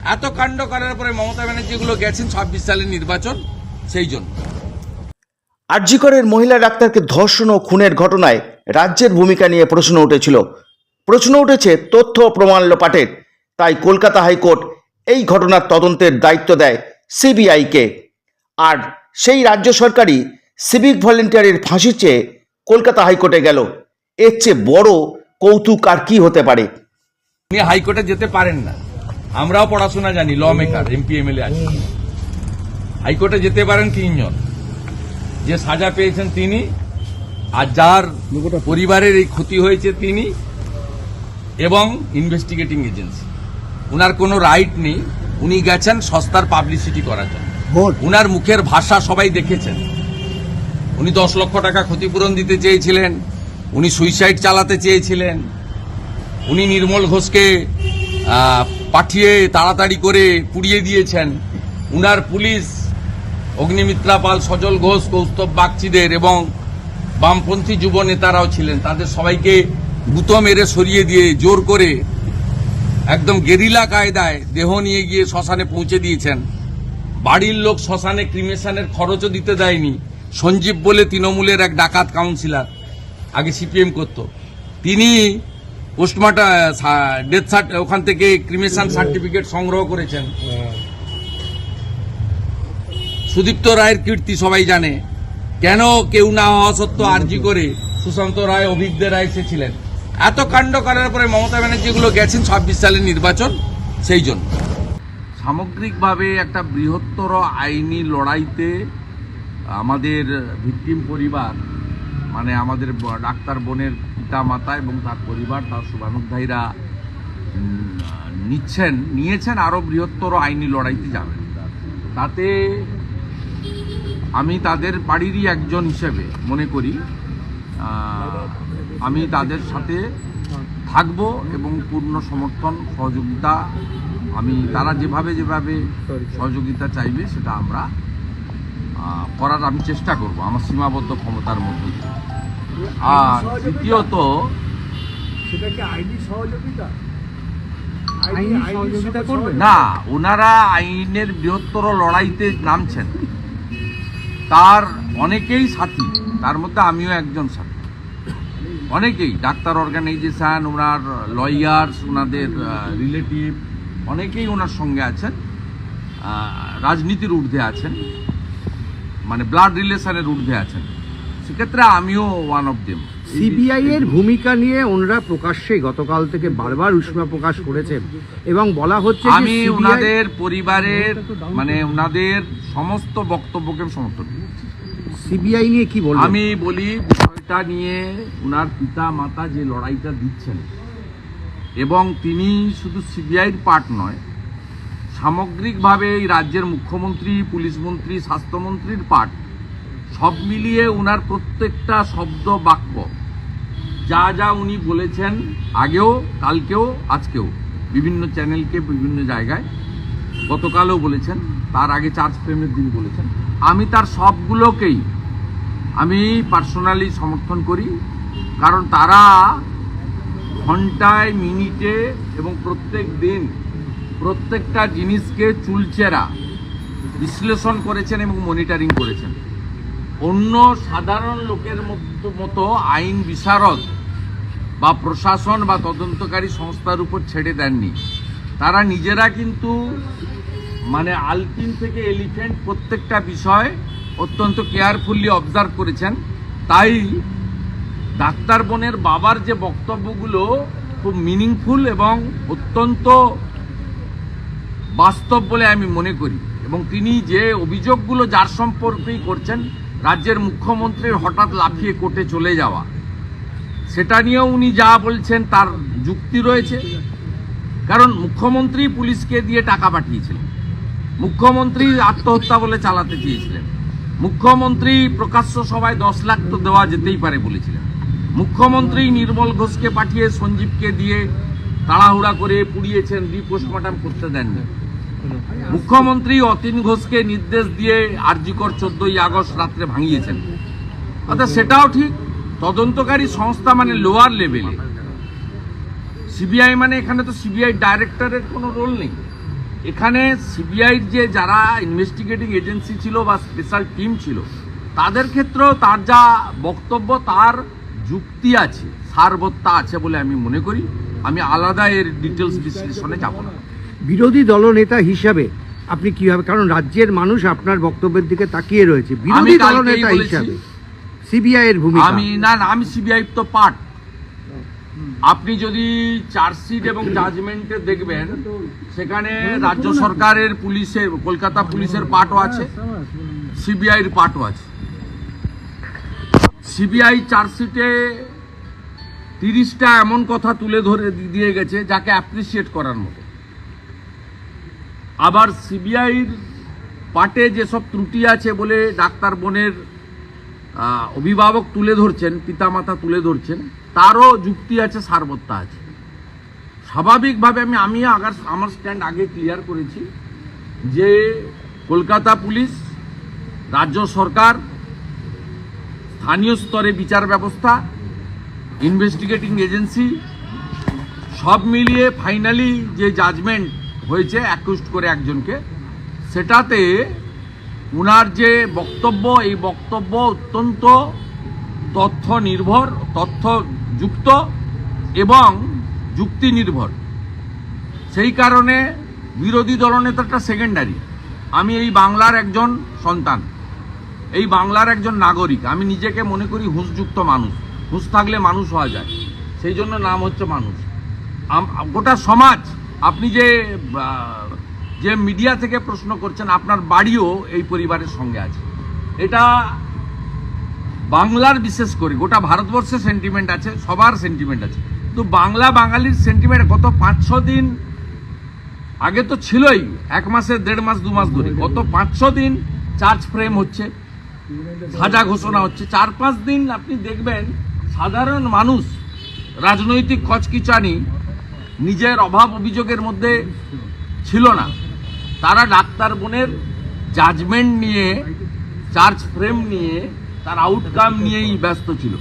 এত কাণ্ড করার পরে মমতা ব্যানার্জি গুলো গেছেন ছাব্বিশ সালের নির্বাচন সেই জন্য। আরজিকরের মহিলা ডাক্তারকে ধর্ষণ ও খুনের ঘটনায় রাজ্যের ভূমিকা নিয়ে প্রশ্ন উঠেছিল। প্রশ্ন উঠেছে তথ্য প্রমাণ লোপাটের। তাই কলকাতা হাইকোর্ট এই ঘটনার তদন্তের দায়িত্ব দেয় সিবিআইকে। আর সেই রাজ্য সরকারই সিভিক ভলেন্টিয়ারের ফাঁসি চেয়ে কলকাতা হাইকোর্টে গেল। এর চেয়ে বড় কৌতুক আর কি হতে পারে? হাইকোর্টে যেতে পারেন না। আমরাও পড়াশোনা জানি ল মেকার এমপি এমএলএ আছে। হাইকোর্টে যেতে পারেন তিনজন যে সাজা পেয়েছেন তিনি আর যার পরিবারের এই ক্ষতি হয়েছে তিনি এবং ইনভেস্টিগেটিং এজেন্সি উনার কোনো রাইট নেই উনি গেছেন সস্তার পাবলিসিটি করার জন্য। উনার মুখের ভাষা সবাই দেখেছেন। উনি দশ লক্ষ টাকা ক্ষতিপূরণ দিতে চেয়েছিলেন উনি সুইসাইড চালাতে চেয়েছিলেন উনি নির্মল ঘোষকে পাঠিয়ে তাড়াতাড়ি করে পুড়িয়ে দিয়েছেন। উনার পুলিশ, অগ্নিমিত্রা পাল, সজল ঘোষ, কৌস্তব বাগচিদের এবং বামপন্থী যুব নেতারাও ছিলেন। তাদের সবাইকে গুতো মেরে সরিয়ে দিয়ে জোর করে একদম গেরিলা কায়দায় দেহ নিয়ে গিয়ে শ্মশানে পৌঁছে দিয়েছেন। বাড়ির লোক শ্মশানে ক্রিমেশনের খরচও দিতে দেয়নি। সঞ্জীব বলে তৃণমূলের এক ডাকাত কাউন্সিলার, আগে সিপিএম করত। তিনি পোস্টমার্টা ডেথ ওখান থেকে ক্রিমেশন সার্টিফিকেট সংগ্রহ করেছেন। সুদীপ্ত রায়ের কীর্তি সবাই জানে। কেন কেউ না হওয়া সত্ত্বেও আর্জি করে সুশান্ত রায় অভিজ্ঞ রায় এসেছিলেন এত কাণ্ড করার পরে মমতা ব্যানার্জিগুলো গেছেন ছাব্বিশ সালের নির্বাচন, সেই জন্য। সামগ্রিকভাবে একটা বৃহত্তর আইনি লড়াইতে আমাদের ভিকটিম পরিবার মানে আমাদের ডাক্তার বোনের পিতা মাতা এবং তার পরিবার, তার শুভানুধ্যায়ীরা নিচ্ছেন, নিয়েছেন আরও বৃহত্তর আইনি লড়াইতে যাবেন তাতে আমি তাদের বাড়িরই একজন হিসেবে মনে করি আমি তাদের সাথে থাকব এবং পূর্ণ সমর্থন, সহযোগিতা, আমি তারা যেভাবে যেভাবে সহযোগিতা চাইবে সেটা আমরা করার আমি চেষ্টা করব, আমার সীমাবদ্ধ ক্ষমতার মধ্যে। আর দ্বিতীয়ত সেটা কি আইনি সহযোগিতা না ওনারা আইনের বৃহত্তর লড়াইতে নামছেন। তার অনেকেই সাথী তার মধ্যে আমিও একজন সাথী। অনেকেই ডাক্তার অর্গানাইজেশন ওনার লয়ার্স ওনাদের রিলেটিভ অনেকেই ওনার সঙ্গে আছেন। রাজনীতির ঊর্ধ্বে আছেন। মানে ব্লাড রিলেশনের ঊর্ধ্বে আছেন। সেক্ষেত্রে আমিও ওয়ান অফ দেম সিবিআই এর ভূমিকা নিয়ে ওনারা প্রকাশ্যে গতকাল থেকে বারবার উষ্মা প্রকাশ করেছেন এবং বলা হচ্ছে আমি ওনাদের পরিবারের মানে ওনাদের সমস্ত বক্তব্যকে সমর্থন করি। সিবিআই নিয়ে কি বলবেন? আমি বলি বিষয়টা নিয়ে ওনার পিতা মাতা যে লড়াইটা দিচ্ছেন এবং তিনি শুধু সিবিআইর পার্ট নয় সামগ্রিকভাবে এই রাজ্যের মুখ্যমন্ত্রী পুলিশ মন্ত্রী স্বাস্থ্যমন্ত্রীর পার্ট সব মিলিয়ে ওনার প্রত্যেকটা শব্দ বাক্য। যা যা উনি বলেছেন আগেও, কালকেও, আজকেও, বিভিন্ন চ্যানেলকে বিভিন্ন জায়গায়, গতকালও বলেছেন, তার আগে চার্জ ফ্রেমের দিন বলেছেন। আমি তার সবগুলোকেই, আমি পার্সোনালি সমর্থন করি, কারণ তারা ঘন্টায়, মিনিটে এবং প্রত্যেক দিন প্রত্যেকটা জিনিসকে চুলচেরা বিশ্লেষণ করেছেন এবং মনিটরিং করেছেন। অন্য সাধারণ লোকের মতো আইন বিশারদ বা প্রশাসন বা তদন্তকারী সংস্থার উপর ছেড়ে দেননি। তারা নিজেরা কিন্তু মানে আলপিন থেকে এলিফেন্ট প্রত্যেকটা বিষয় অত্যন্ত কেয়ারফুলি অবজার্ভ করেছেন। তাই ডাক্তার বোনের বাবার যে বক্তব্যগুলো খুব মিনিংফুল এবং অত্যন্ত বাস্তব বলে আমি মনে করি এবং তিনি যে অভিযোগগুলো যার সম্পর্কেই করছেন রাজ্যের মুখ্যমন্ত্রীর হঠাৎ লাফিয়ে কোর্টে চলে যাওয়া। সেটা নিয়েও উনি যা বলছেন তার যুক্তি রয়েছে। কারণ মুখ্যমন্ত্রী পুলিশকে দিয়ে টাকা পাঠিয়েছিলেন। মুখ্যমন্ত্রী আত্মহত্যা বলে চালাতে চেয়েছিলেন। মুখ্যমন্ত্রী প্রকাশ্য সভায় দশ লাখ তো দেওয়া যেতেই পারে বলেছিলেন। মুখ্যমন্ত্রী নির্মল ঘোষকে পাঠিয়ে সঞ্জীবকে দিয়ে তাড়াহুড়া করে পুড়িয়েছেন রিপোস্টমর্টম করতে দেননি। মুখ্যমন্ত্রী অতীন ঘোষকে নির্দেশ দিয়ে আরজিকর চোদ্দই আগস্ট রাত্রে ভাঙিয়েছেন। অর্থাৎ সেটাও ঠিক, তদন্তকারী সংস্থা মানে লোয়ার লেভেলে সিবিআই মানে এখানে তো সিবিআই ডাইরেক্টরের কোনো রোল নেই। এখানে সিবিআইর যে যারা ইনভেস্টিগেটিং এজেন্সি ছিল বা স্পেশাল টিম ছিল, তাদের ক্ষেত্রেও তার যা বক্তব্য, তার যুক্তি আছে, সারবত্তা আছে বলে আমি মনে করি। আমি আলাদা এর ডিটেলস বিশ্লেষণে যাব না। বিরোধী দলনেতা হিসাবে আপনি কীভাবে কারণ রাজ্যের মানুষ আপনার বক্তব্যের দিকে তাকিয়ে রয়েছে। বিরোধী দলনেতা হিসাবে সিবিআই এর ভূমিকা। আমি না না আমি সিবিআই তো পার্ট আপনি যদি চার্জশিট এবং জাজমেন্টে দেখবেন সেখানে রাজ্য সরকারের পুলিশের কলকাতা পুলিশের পার্টও আছে সিবিআইয়ের পার্টও আছে। সিবিআই চার্জশিটে তিরিশটা এমন কথা তুলে ধরে দিয়ে গেছে যাকে অ্যাপ্রিসিয়েট করার মতো। আবার সিবিআইর পার্টে যেসব ত্রুটি আছে বলে ডাক্তার বোনের অভিভাবক তুলে ধরছেন, পিতামাতা তুলে ধরছেন, তারও যুক্তি আছে, সারবত্তা আছে। স্বাভাবিকভাবে আমি আমি আগার, আমার স্ট্যান্ড আগে ক্লিয়ার করেছি যে কলকাতা পুলিশ, রাজ্য সরকার, স্থানীয় স্তরে বিচার ব্যবস্থা, ইনভেস্টিগেটিং এজেন্সি, সব মিলিয়ে ফাইনালি যে জাজমেন্ট হয়েছে অ্যাকুস্ট করে একজনকে। সেটাতে উনার যে বক্তব্য, এই বক্তব্য অত্যন্ত তথ্য নির্ভর তথ্যযুক্ত এবং যুক্তি নির্ভর সেই কারণে বিরোধী দলনেতাটা সেকেন্ডারি আমি এই বাংলার একজন সন্তান। এই বাংলার একজন নাগরিক। আমি নিজেকে মনে করি হুঁসযুক্ত মানুষ। হুঁশ থাকলে মানুষ হওয়া যায়। সেই জন্য নাম হচ্ছে মানুষ। গোটা সমাজ আপনি যে যে মিডিয়া থেকে প্রশ্ন করছেন, আপনার বাড়িও এই পরিবারের সঙ্গে আছে। এটা বাংলার বিশেষ করে, গোটা ভারতবর্ষের সেন্টিমেন্ট আছে, সবার সেন্টিমেন্ট আছে। তো বাংলা বাঙালির সেন্টিমেন্ট গত পাঁচ ছ দিন, আগে তো ছিলই, এক মাসে, দেড় মাস, দু মাস ধরে। গত পাঁচ ছ দিন চার্জ ফ্রেম হচ্ছে, সাজা ঘোষণা হচ্ছে। চার পাঁচ দিন আপনি দেখবেন, সাধারণ মানুষ, রাজনৈতিক কচকিচানি নিজের অভাব অভিযোগের মধ্যে ছিল না। তারা ডাক্তার বোনের জাজমেন্ট নিয়ে চার্জ ফ্রেম নিয়ে, তার আউটকাম নিয়েই ব্যস্ত ছিল।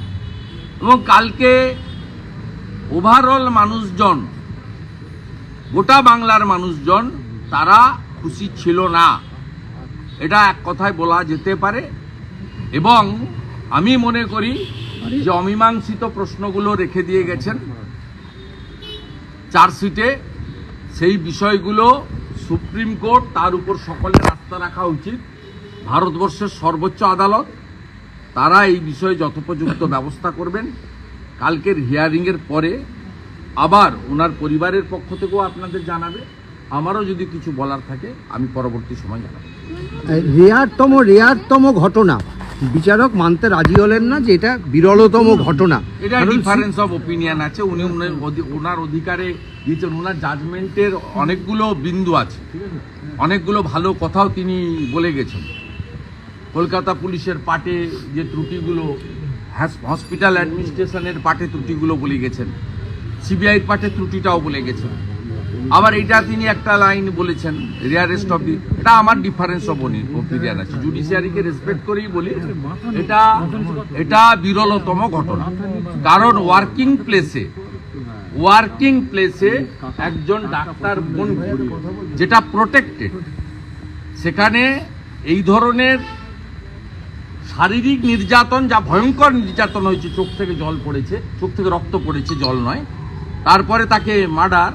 এবং কালকে ওভারঅল মানুষজন, গোটা বাংলার মানুষজন, তারা খুশি ছিল না। এটা এক কথায় বলা যেতে পারে। এবং আমি মনে করি যে অমীমাংসিত প্রশ্নগুলো রেখে দিয়ে গেছেন। চার্জশিটে সেই বিষয়গুলো সুপ্রিম কোর্ট তার উপর সকলের আস্থা রাখা উচিত। ভারতবর্ষের সর্বোচ্চ আদালত, তারা এই বিষয়ে যথোপযুক্ত ব্যবস্থা করবেন। কালকের হিয়ারিংয়ের পরে আবার ওনার পরিবারের পক্ষ থেকেও আপনাদের জানাবে। আমারও যদি কিছু বলার থাকে, আমি পরবর্তী সময় জানাব। রেয়ারতম রেয়ারতম ঘটনা। বিচারক মানতে রাজি হলেন না যে এটা বিরলতম ঘটনা। এটা ডিফারেন্স অফ ওপিনিয়ন আছে। উনি উনি- ওনার অধিকারে দিয়েছেন। ওনার জাজমেন্টের অনেকগুলো বিন্দু আছে। অনেকগুলো ভালো কথাও তিনি বলে গেছেন। কলকাতা পুলিশের পাটে যে ত্রুটিগুলো হসপিটাল অ্যাডমিনিস্ট্রেশনের পাটে ত্রুটিগুলো বলে গেছেন। সিবিআইয়ের পাটে ত্রুটিটাও বলে গেছেন। আবার এটা তিনি একটা লাইন বলেছেন রিয়ারেস্ট অফ দি এটা আমার ডিফারেন্স অফ ওপিনিয়ন আছে জুডিশিয়ারিকে রেসপেক্ট করেই বলি, এটা এটা বিরলতম ঘটনা। কারণ ওয়ার্কিং প্লেসে ওয়ার্কিং প্লেসে একজন ডাক্তার বোন যেটা প্রোটেক্টেড সেখানে এই ধরনের শারীরিক নির্যাতন, যা ভয়ঙ্কর নির্যাতন হয়েছে, চোখ থেকে জল পড়েছে, চোখ থেকে রক্ত পড়েছে, জল নয়। তারপরে তাকে মার্ডার